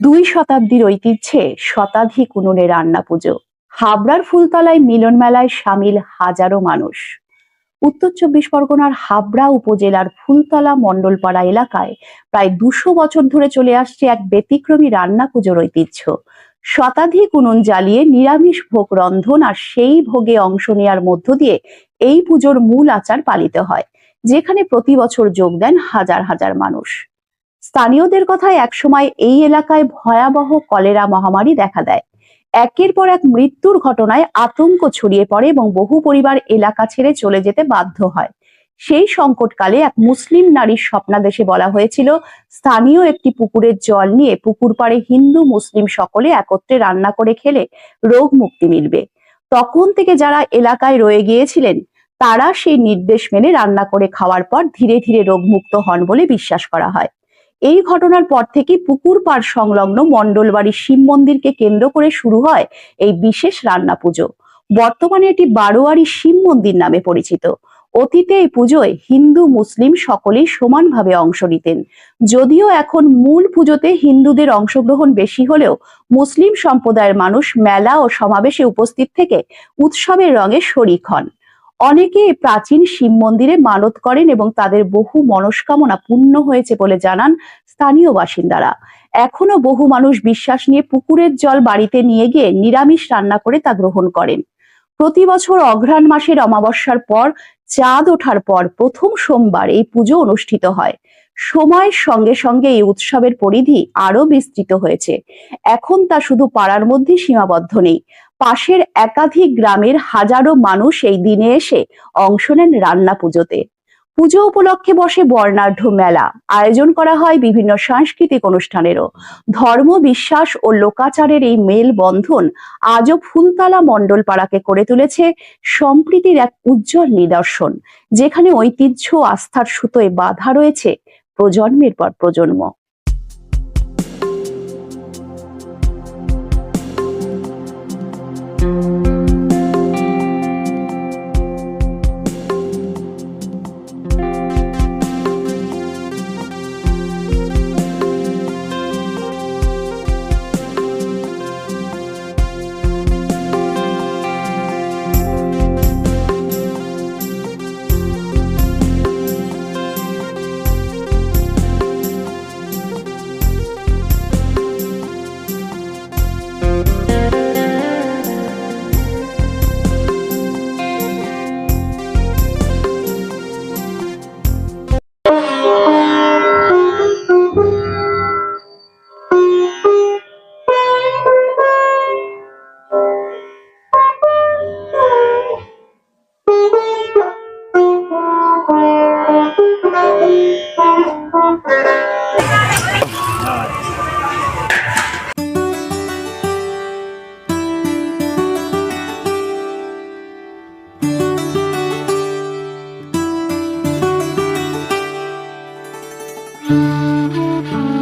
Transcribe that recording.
দুই শতাব্দীর ঐতিহ্যে শতাধিক উনুনে রান্না পুজো। হাবড়ার ফুলতলায় মিলন মেলায় সামিল হাজারো মানুষ। উত্তর চব্বিশ পরগনার হাবড়া উপজেলার ফুলতলা মণ্ডলপাড়া এলাকায় প্রায় দুশো বছর ধরে চলে আসছে এক ব্যতিক্রমী রান্না পুজোর ঐতিহ্য। শতাধিক উনুন জ্বালিয়ে নিরামিষ ভোগ রন্ধন আর সেই ভোগে অংশ নেওয়ার মধ্য দিয়ে এই পুজোর মূল আচার পালিত হয়, যেখানে প্রতি বছর যোগ দেন হাজার হাজার মানুষ। স্থানীয়দের কথায় একসময় এই এলাকায় ভয়াবহ কলেরা মহামারী দেখা দেয়। একের পর এক মৃত্যুর ঘটনায় আতঙ্ক ছড়িয়ে পড়ে এবং বহু পরিবার এলাকা ছেড়ে চলে যেতে বাধ্য হয়। সেই সংকটকালে এক মুসলিম নারীর স্বপ্নাদেশে বলা হয়েছিল, স্থানীয় একটি পুকুরের জল নিয়ে পুকুর পাড়ে হিন্দু, মুসলিম সকলে একত্রে রান্না করে খেলে রোগ মুক্তি মিলবে। তখন থেকে যারা এলাকায় রয়ে গিয়েছিলেন, তারা সেই নির্দেশ মেনে রান্না করে খাওয়ার পর ধীরে ধীরে রোগমুক্ত হন বলে বিশ্বাস করা হয়। এই ঘটনার পর থেকে পুকুর পাড় সংলগ্ন মণ্ডলবাড়ির শিব মন্দিরকে কেন্দ্র করে শুরু হয় এই বিশেষ রান্না পুজো। বর্তমানে এটি বারোয়ারি শিব মন্দির নামে পরিচিত। অতীতে এই পুজোয় হিন্দু, মুসলিম সকলেই সমানভাবে অংশ নিতেন। যদিও এখন মূল পুজোতে হিন্দুদের অংশগ্রহণ বেশি হলেও মুসলিম সম্প্রদায়ের মানুষ মেলা ও সমাবেশে উপস্থিত থেকে উৎসবের রঙে শরিক হন। অনেকে প্রাচীন শিব মন্দিরে মানত করেন এবং তাদের বহু মনস্কামনা পূর্ণ হয়েছে বলে জানান স্থানীয় বাসিন্দারা। এখনও বহু মানুষ বিশ্বাস নিয়ে পুকুরের জল বাড়িতে নিয়ে গিয়ে নিরামিষ রান্না করে তা গ্রহণ করেন। প্রতি বছর অঘ্রাণ মাসের অমাবস্যার পর, চাঁদ ওঠার পর প্রথম সোমবার এই পুজো অনুষ্ঠিত হয়। সময়ের সঙ্গে সঙ্গে এই উৎসবের পরিধি আরও বিস্তৃত হয়েছে। এখন তা শুধু পাড়ার মধ্যে সীমাবদ্ধ নেই। পাশের একাধিক গ্রামের হাজারো মানুষ এই দিনে এসে অংশ নেন রান্না পুজোতে। পুজো উপলক্ষে বসে বর্ণাঢ্য মেলা আয়োজন করা হয় বিভিন্ন সাংস্কৃতিক অনুষ্ঠানেরও। ধর্ম, বিশ্বাস ও লোকাচারের এই মেল বন্ধন আজও ফুলতলা মণ্ডল পাড়াকে করে তুলেছে সম্প্রীতির এক উজ্জ্বল নিদর্শন, যেখানে ঐতিহ্য, আস্থার সুতোয় বাধা রয়েছে প্রজন্মের পর প্রজন্ম। Música